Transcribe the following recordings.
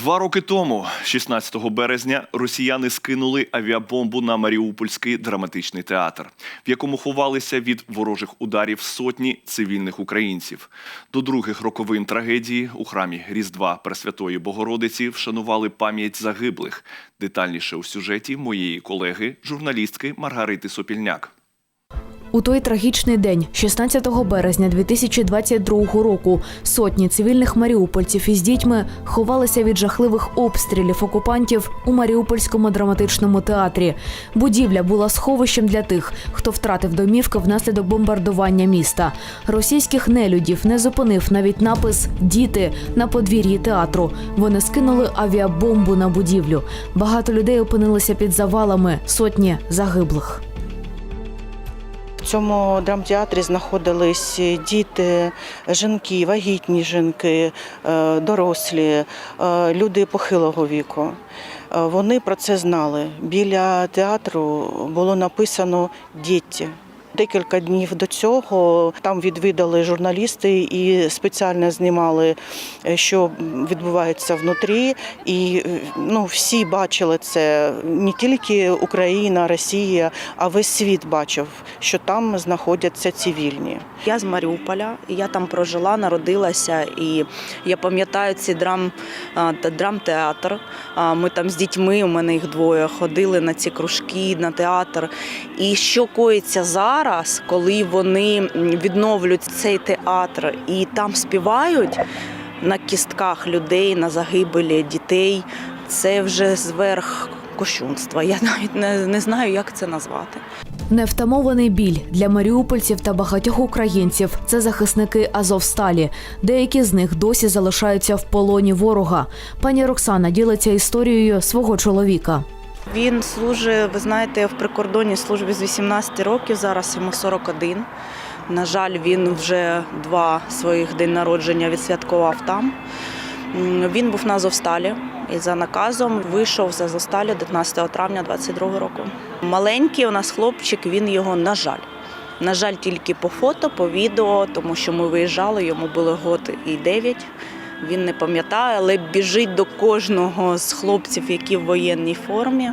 Два роки тому, 16 березня, росіяни скинули авіабомбу на Маріупольський драматичний театр, в якому ховалися від ворожих ударів сотні цивільних українців. До других роковин трагедії у храмі Різдва Пресвятої Богородиці вшанували пам'ять загиблих. Детальніше у сюжеті моєї колеги, журналістки Маргарити Сопільняк. У той трагічний день, 16 березня 2022 року, сотні цивільних маріупольців із дітьми ховалися від жахливих обстрілів окупантів у Маріупольському драматичному театрі. Будівля була сховищем для тих, хто втратив домівки внаслідок бомбардування міста. Російських нелюдів не зупинив навіть напис Діти на подвір'ї театру. Вони скинули авіабомбу на будівлю. Багато людей опинилися під завалами, сотні загиблих. В цьому драмтеатрі знаходились діти, жінки, вагітні жінки, е, дорослі, е, люди похилого віку. Е, Вони про це знали. Біля театру було написано Діти. Декілька днів до цього там відвідали журналісти і спеціально знімали, е, що відбувається внутрі. І е, ну, всі бачили це не тільки Україна, Росія, а весь світ бачив, що там знаходяться цивільні. Я з Маріуполя, я там прожила, народилася, і я пам'ятаю цей драмтеатр. Ми там з дітьми, у мене їх двоє, ходили на ці кружки, на театр. І що коїться зараз, коли вони відновлюють цей театр і там співають на кістках людей, на загибелі дітей, це вже зверх кощунства. Я навіть не, не знаю, як це назвати. Невтамований біль для маріупольців та багатьох українців це захисники Азовсталі. Деякі з них досі залишаються в полоні ворога. Пані Роксана ділиться історією свого чоловіка. Він служить, ви знаєте, в прикордонній службі з 18 років, зараз йому 41. На жаль, він вже два своїх день народження відсвяткував там. Він був на Азовсталі і за наказом вийшов з Азовсталі 19 травня 22 року. Маленький у нас хлопчик, він його, на жаль. На жаль, тільки по фото, по відео, тому що ми виїжджали, йому було год і 9. Він не пам'ятає, але біжить до кожного з хлопців, які в воєнній формі,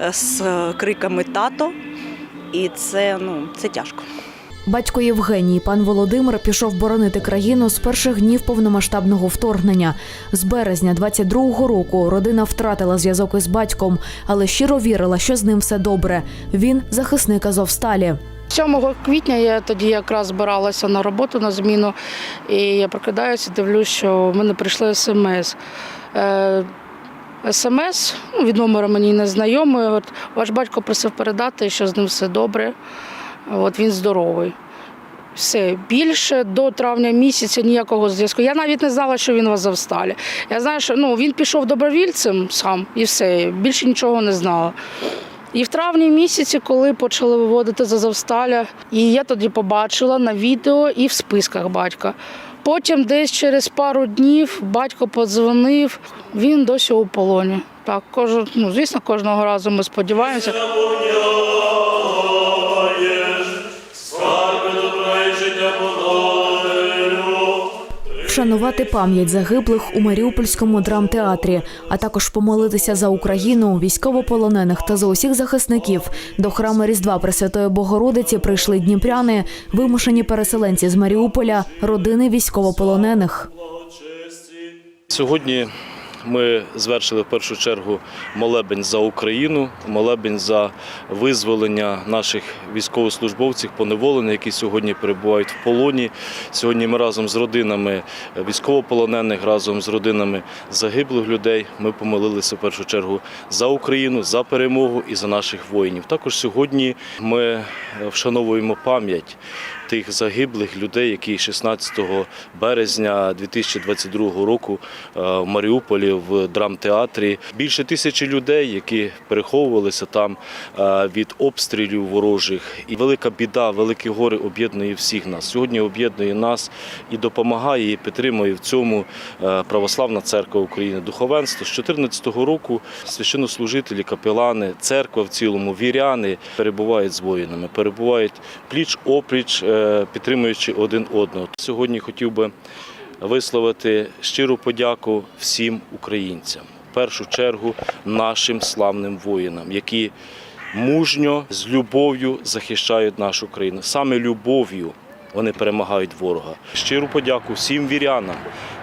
е, з криками тато. І це, ну, це тяжко. Батько Євгеній, пан Володимир, пішов боронити країну з перших днів повномасштабного вторгнення. З березня 22-го року родина втратила зв'язок із батьком, але щиро вірила, що з ним все добре. Він захисник Азовсталі. 7 квітня я тоді якраз збиралася на роботу на зміну, і я прокидаюся, дивлюсь, що в мене прийшли смс. Е, СМС ну, від номера мені незнайомий. От, ваш батько просив передати, що з ним все добре. От він здоровий. Все більше до травня місяця ніякого зв'язку. Я навіть не знала, що він в Азовсталі. Я знаю, що ну, він пішов добровільцем сам і все. Більше нічого не знала. І в травні місяці, коли почали виводити з Азовсталя, і я тоді побачила на відео і в списках батька. Потім, десь через пару днів, батько подзвонив, він досі у полоні. Так, кожен, ну, звісно, кожного разу ми сподіваємося. Вшанувати пам'ять загиблих у Маріупольському драмтеатрі, а також помолитися за Україну, військовополонених та за усіх захисників. До храму Різдва Пресвятої Богородиці прийшли дніпряни, вимушені переселенці з Маріуполя, родини військовополонених. Сьогодні ми звершили в першу чергу молебень за Україну, молебень за визволення наших військовослужбовців, поневолених, які сьогодні перебувають в полоні. Сьогодні ми разом з родинами військовополонених, разом з родинами загиблих людей. Ми помолилися в першу чергу за Україну, за перемогу і за наших воїнів. Також сьогодні ми вшановуємо пам'ять тих загиблих людей, які 16 березня 2022 року е, в Маріуполі в драмтеатрі. Більше тисячі людей, які переховувалися там е, від обстрілів ворожих. І велика біда, велике горе об'єднує всіх нас. Сьогодні об'єднує нас і допомагає, і підтримує в цьому е, Православна церква України, духовенство. З 2014 року священнослужителі, капелани, церква в цілому, віряни перебувають з воїнами, перебувають пліч опліч, підтримуючи один одного. Сьогодні хотів би висловити щиру подяку всім українцям. В першу чергу нашим славним воїнам, які мужньо з любов'ю захищають нашу країну. Саме любов'ю вони перемагають ворога. Щиру подяку всім вірянам,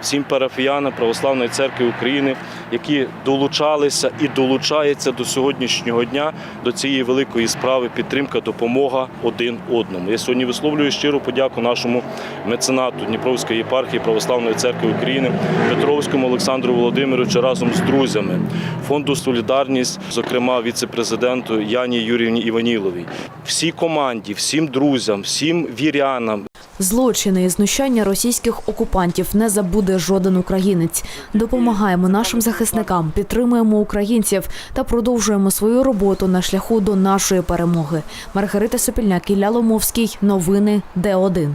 всім парафіянам Православної церкви України, які долучалися і долучаються до сьогоднішнього дня до цієї великої справи підтримка, допомога один одному. Я сьогодні висловлюю щиру подяку нашому меценату Дніпровської єпархії Православної церкви України Петровському Олександру Володимировичу разом з друзями, фонду Солідарність, зокрема віцепрезиденту Яні Юрівні Іваніловій, всій команді, всім друзям, всім вірянам, Злочини і знущання російських окупантів не забуде жоден українець. Допомагаємо нашим захисникам, підтримуємо українців та продовжуємо свою роботу на шляху до нашої перемоги. Маргарита Сопільняк, Ілля Ломовський. Новини Д1.